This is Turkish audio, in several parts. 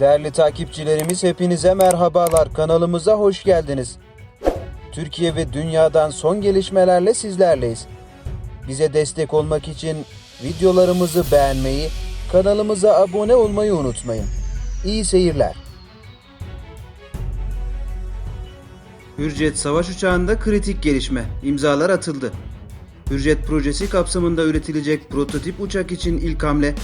Değerli takipçilerimiz hepinize merhabalar. Kanalımıza hoş geldiniz. Türkiye ve dünyadan son gelişmelerle sizlerleyiz. Bize destek olmak için videolarımızı beğenmeyi, kanalımıza abone olmayı unutmayın. İyi seyirler. Hürjet savaş uçağında kritik gelişme. İmzalar atıldı. Hürjet projesi kapsamında üretilecek prototip uçak için ilk hamle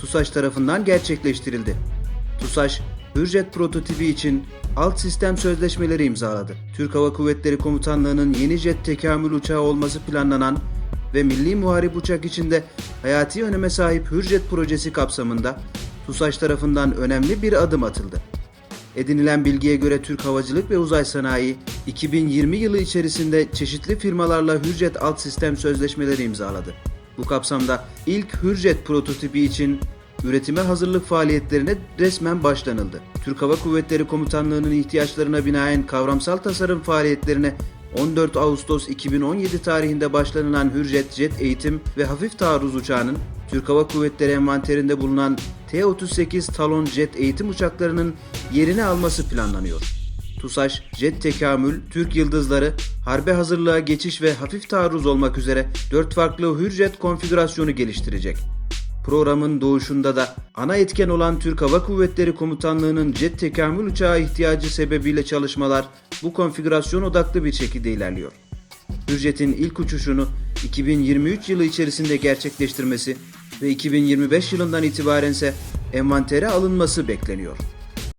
TUSAŞ tarafından gerçekleştirildi. TUSAŞ, Hürjet prototipi için alt sistem sözleşmeleri imzaladı. Türk Hava Kuvvetleri Komutanlığı'nın yeni jet tekamül uçağı olması planlanan ve milli muharip uçak içinde hayati öneme sahip Hürjet projesi kapsamında TUSAŞ tarafından önemli bir adım atıldı. Edinilen bilgiye göre Türk Havacılık ve Uzay Sanayi 2020 yılı içerisinde çeşitli firmalarla Hürjet alt sistem sözleşmeleri imzaladı. Bu kapsamda ilk Hürjet prototipi için üretime hazırlık faaliyetlerine resmen başlanıldı. Türk Hava Kuvvetleri Komutanlığı'nın ihtiyaçlarına binaen kavramsal tasarım faaliyetlerine 14 Ağustos 2017 tarihinde başlanılan Hürjet Jet Eğitim ve Hafif Taarruz Uçağı'nın Türk Hava Kuvvetleri envanterinde bulunan T-38 Talon jet eğitim uçaklarının yerini alması planlanıyor. TUSAŞ, Jet Tekamül, Türk Yıldızları, harbe hazırlığa geçiş ve hafif taarruz olmak üzere 4 farklı Hürjet konfigürasyonu geliştirecek. Programın doğuşunda da ana etken olan Türk Hava Kuvvetleri Komutanlığı'nın jet tekamül uçağı ihtiyacı sebebiyle çalışmalar bu konfigürasyon odaklı bir şekilde ilerliyor. Hürjet'in ilk uçuşunu 2023 yılı içerisinde gerçekleştirmesi ve 2025 yılından itibaren ise envantere alınması bekleniyor.